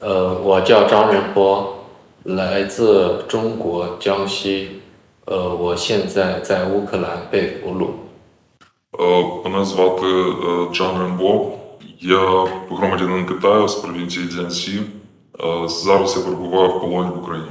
呃，我叫张仁波，来自中国江西。呃，我现在在乌克兰被俘虏。Мене звати е, Джан Ренбо. Я громадянин Китаю з провінції Дзянсі. Е, зараз я перебуваю в полоні в Україні.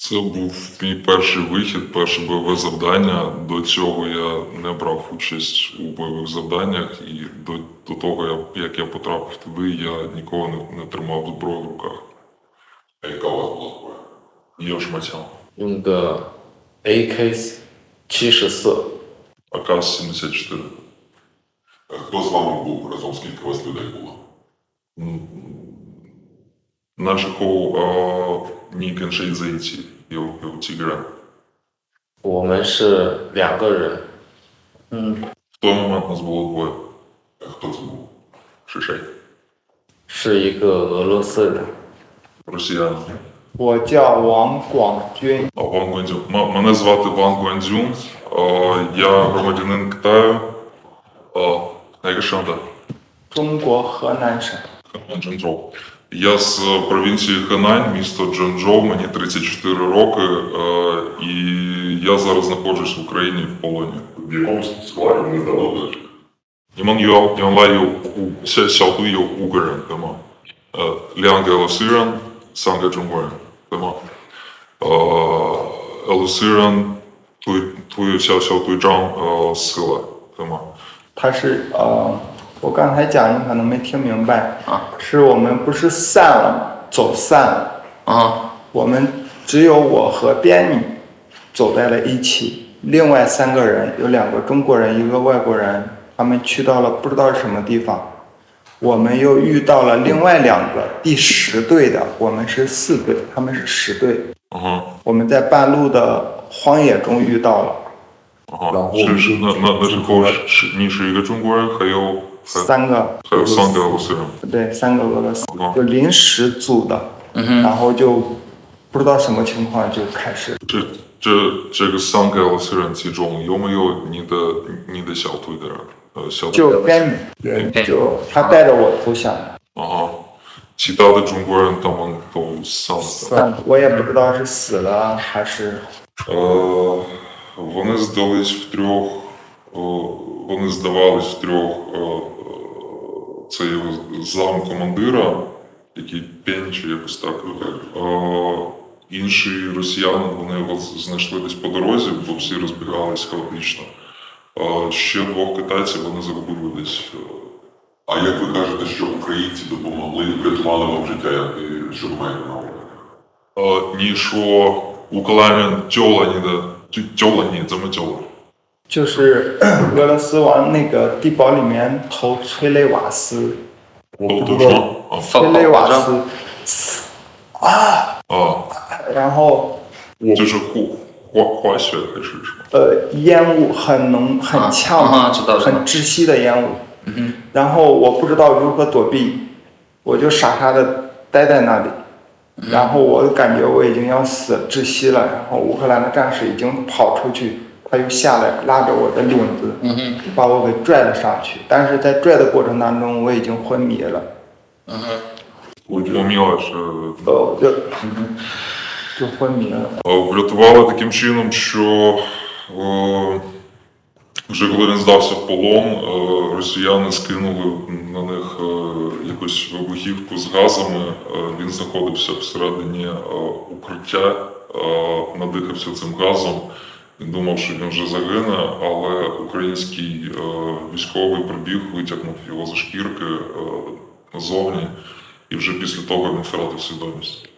Це був мій перший вихід, перше бойове завдання. До цього я не брав участь у бойових завданнях, і до до того, як я потрапив туди, я нікого не, не тримав зброю в руках. А яка у вас була зброя? Я шматян. Юнга ак 74 АК-74. Хто з вами був разом? Скільки у вас людей було? Наших Нікеншейзейців. 有有几个人？我们是两个人。嗯。是谁？是一个俄罗斯人。从西安。我叫王广军。老王冠军，么么那王冠军，呃，你什么地方的？哦，哪个省的？中国河南省。河南郑州。Я з е, провінції Хенань, місто Джанчжоу, мені 34 роки, е, і я зараз знаходжусь в Україні в полоні. В якому складі ми здавали? Іман Юал П'янлаю Сяотую Угарен, тема. Е, Лянга Елосиран, Санга Джунгуен, тема. Елосиран Тую Сяотую Джан Сила, тема. 他是啊。Uh 我刚才讲，你可能没听明白，啊，是我们不是散了走散了。啊，我们只有我和边女走在了一起，另外三个人有两个中国人，一个外国人，他们去到了不知道什么地方。我们又遇到了另外两个第十队的，我们是四队，他们是十队。嗯，我们在半路的荒野中遇到了。然后是那那那是候是是你是一个中国人，还有三个，还有三个俄罗斯人，对，三个俄罗斯人就临时组的，嗯哼，然后就不知道什么情况就开始。这这这个三个俄罗斯人其中有没有你的你的小徒弟？呃，小就跟就他带着我投降。啊，其他的中国人他们都死了，我也不知道是死了还是呃。Вони здались в трьох, вони здавались в трьох цей зам командира, який пенчі якось так. Інші росіяни вони знайшли десь по дорозі, бо всі розбігались хаотично. Ще двох китайців вони загубили десь. А як ви кажете, що українці допомогли, врятували вам життя, що ви маєте на увазі? Ні, що у Каламін тьола ніде. 就教了你，怎么教我？就是 俄罗斯往那个地堡里面投催泪瓦斯，我不知道，啊，催泪瓦斯。啊。啊。然后。就是雾，化化学还是什么？呃，烟雾很浓，很呛，很窒息的烟雾。嗯然后我不知道如何躲避，我就傻傻的待在那里。然后我感觉我已经要死窒息了，然后乌克兰的战士已经跑出去，他又下来拉着我的领子，把我给拽了上去，但是在拽的过程当中我已经昏迷了。嗯哼，我是呃，就就昏迷了。Вже коли він здався в полон, е, росіяни скинули на них е, якусь вибухівку з газами. Е, він знаходився всередині укриття, надихався цим газом. Він думав, що він вже загине, але український військовий прибіг, витягнув його за шкірки назовні, і вже після того він втратив свідомість.